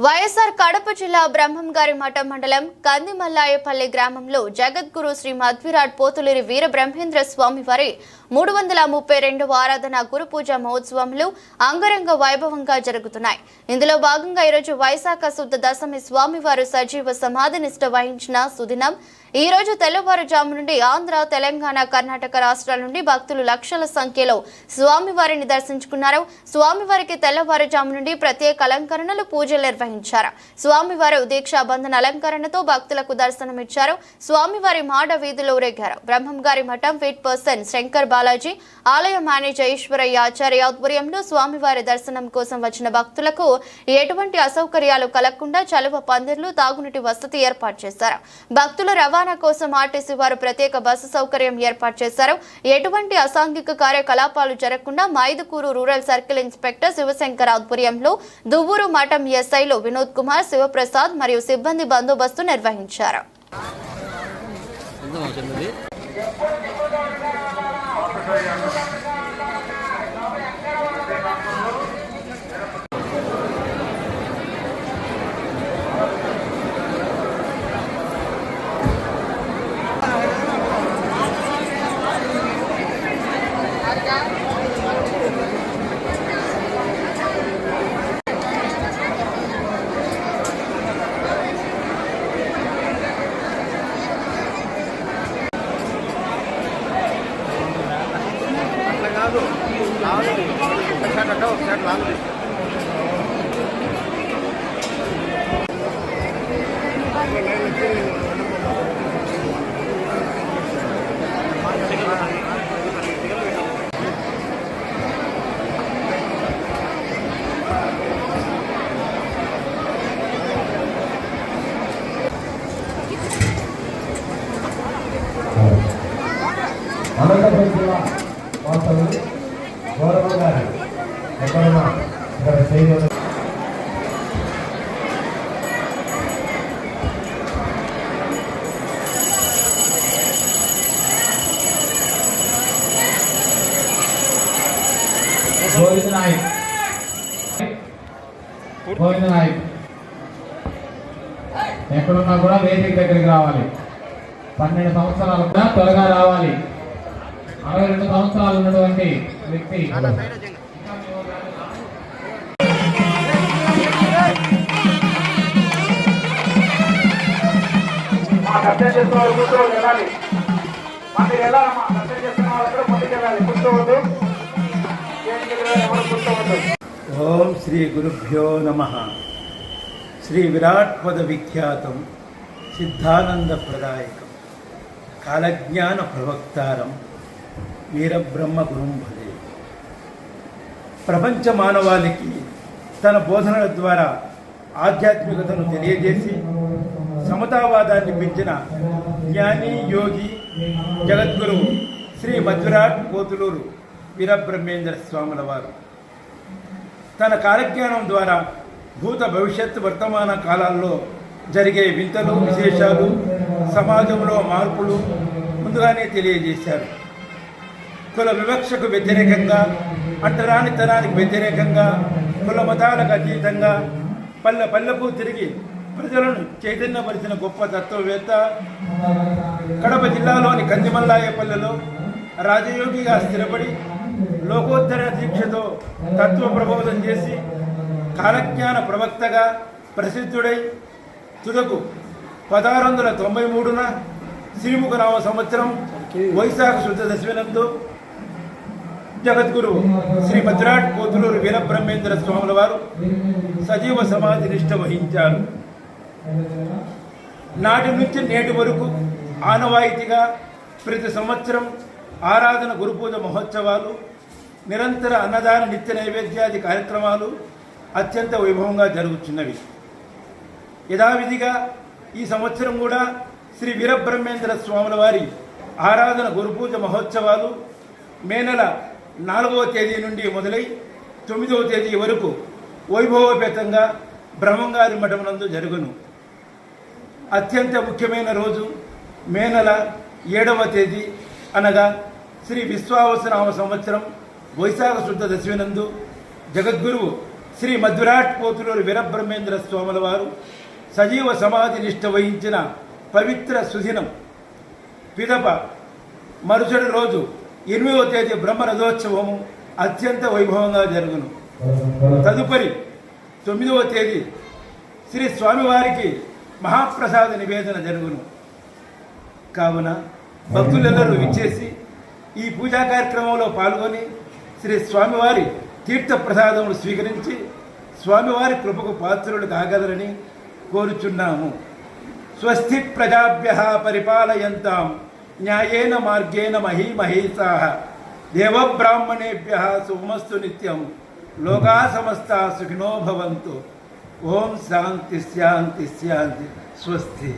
వైఎస్ఆర్ కడప జిల్లా బ్రహ్మంగారి మఠం మండలం కందిమల్లాయపల్లి గ్రామంలో జగద్గురు శ్రీ మధ్విరాట్ పోతులూరి వీర బ్రహ్మేంద్ర స్వామి వారి మూడు వందల ముప్పై రెండవ ఆరాధన గురు పూజ మహోత్సవములు అంగరంగ వైభవంగా జరుగుతున్నాయి. ఇందులో భాగంగా ఈరోజు వైశాఖ శుద్ధ దశమి స్వామివారు సజీవ సమాధినిష్ట వహించిన సుదినం ఈ రోజు తెల్లవారుజాము నుండి ఆంధ్ర తెలంగాణ కర్ణాటక రాష్ట్రాల నుండి భక్తులు లక్షల సంఖ్యలో స్వామివారిని దర్శించుకున్నారు. స్వామివారికి తెల్లవారుజాము నుండి ప్రత్యేక అలంకరణలు పూజలు నిర్వహించారు. స్వామివారి దీక్షా బంధన అలంకరణతో భక్తులకు దర్శనమిచ్చారు. స్వామివారి మాడ వీధిలో ఊరేగారు బ్రహ్మం గారి మఠం ఫిట్ పర్సన్ శంకర్ బాలాజీ ఆలయ మేనేజర్ ఈశ్వరయ్య ఆచార్య ఆధ్వర్యంలో స్వామివారి దర్శనం కోసం వచ్చిన భక్తులకు ఎటువంటి అసౌకర్యాలు కలగకుండా చలువ పందిర్లు తాగునీటి వసతి ఏర్పాటు చేశారు. భక్తుల రవాణా కోసం ఆర్టీసీ వారు ప్రత్యేక బస్సు సౌకర్యం ఏర్పాటు చేశారు. ఎటువంటి అసాంఘిక కార్యకలాపాలు జరగకుండా Mydukur rural circle inspector Shivashankar ఆధ్వర్యంలో దువ్వూరు మఠం ఎస్ఐలు వినోద్ కుమార్ శివప్రసాద్ మరియు సిబ్బంది బందోబస్తు నిర్వహించారు. ఎంతమా చిన్నది అనంతపురం గౌరవ ఎక్కడున్నా ఇక్కడ చేయగలరు గోవింద నాయక్ గోవింద నాయక్ ఎక్కడున్నా కూడా వేదిక దగ్గరికి రావాలి. పన్నెండు సంవత్సరాలు కూడా త్వరగా రావాలి. అరవై రెండు సంవత్సరాలు ఉన్నటువంటి వ్యక్తి మా దర్శనం చేస్తున్న వాళ్ళు కూర్చోవద్దు వెళ్ళాలి మంది వెళ్ళాలమ్మా వాళ్ళు కూర్చోవద్దు ఎవరు కూర్చోవద్దు ఓం శ్రీ గురుభ్యో నమ. శ్రీ విరాట్ పద విఖ్యాతం సిద్ధానంద ప్రదాయకం కాలజ్ఞాన ప్రవక్తారం వీరబ్రహ్మ గురుం ప్రపంచ మానవాళికి తన బోధనల ద్వారా ఆధ్యాత్మికతను తెలియజేసి సమతావాదాన్ని పెంచిన జ్ఞాని యోగి జగద్గురు శ్రీ మధురాట్ కోతులూరు వీరబ్రహ్మేంద్ర స్వాముల వారు తన కాలజ్ఞానం ద్వారా భూత భవిష్యత్తు వర్తమాన కాలాల్లో జరిగే వింతలు విశేషాలు సమాజంలో మార్పులు ముందుగానే తెలియజేశారు. కుల వివక్షకు వ్యతిరేకంగా అంటరానితనానికి వ్యతిరేకంగా కుల మతాలకు అతీతంగా పల్లె పల్లెకు తిరిగి ప్రజలను చైతన్యపరిచిన గొప్ప తత్వవేత్త కడప జిల్లాలోని కందిమల్లాయపల్లెలో రాజయోగిగా స్థిరపడి లోకోత్తర దీక్షతో తత్వ ప్రబోధం చేసి కాలజ్ఞాన ప్రవక్తగా ప్రసిద్ధుడై తుదకు పదహారు వందల తొంభై మూడున శ్రీముఖ నామ సంవత్సరం వైశాఖ శుద్ధ దశమినందు జగద్గురు శ్రీ భద్రాట్ కోతులూరు వీరబ్రహ్మేంద్ర స్వాముల వారు సజీవ సమాధి నిష్ట వహించారు. నాటి నుంచి నేటి వరకు ఆనవాయితీగా ప్రతి సంవత్సరం ఆరాధన గురుపూజ మహోత్సవాలు నిరంతర అన్నదాన నిత్య నైవేద్యాది కార్యక్రమాలు అత్యంత వైభవంగా జరుగుతున్నవి. యథావిధిగా ఈ సంవత్సరం కూడా శ్రీ వీరబ్రహ్మేంద్ర స్వాముల వారి ఆరాధన గురుపూజ మహోత్సవాలు మే నెల నాలుగవ తేదీ నుండి మొదలై తొమ్మిదవ తేదీ వరకు వైభవోపేతంగా బ్రహ్మంగారి మఠం నందు జరుగును. అత్యంత ముఖ్యమైన రోజు మే నెల ఏడవ తేదీ అనగా శ్రీ విశ్వావసనామ సంవత్సరం వైశాఖ శుద్ధ దశమినందు జగద్గురువు శ్రీ మధురాట్ పోతులూరు వీరబ్రహ్మేంద్ర స్వాముల వారు సజీవ సమాధి నిష్ట వహించిన పవిత్ర సుదినం. పిదప మరుసటి రోజు ఎనిమిదవ తేదీ బ్రహ్మ రథోత్సవము అత్యంత వైభవంగా జరుగును. తదుపరి తొమ్మిదవ తేదీ శ్రీ స్వామివారికి మహాప్రసాద నివేదన జరుగును. కావున భక్తులందరూ విచ్చేసి ఈ పూజా కార్యక్రమంలో పాల్గొని శ్రీ స్వామివారి తీర్థ ప్రసాదములు స్వీకరించి స్వామివారి కృపకు పాత్రులు కాగలరని కోరుచున్నాము. స్వస్తి ప్రజాభ్య పరిపాలయంతాం. न्यायेन मार्गेण मही महेशाः देवब्राह्मणेभ्यः सुखमस्तु नित्यं। लोका समस्ता सुखिनो भवन्तु। ओम शांति शांति शांति स्वस्ति।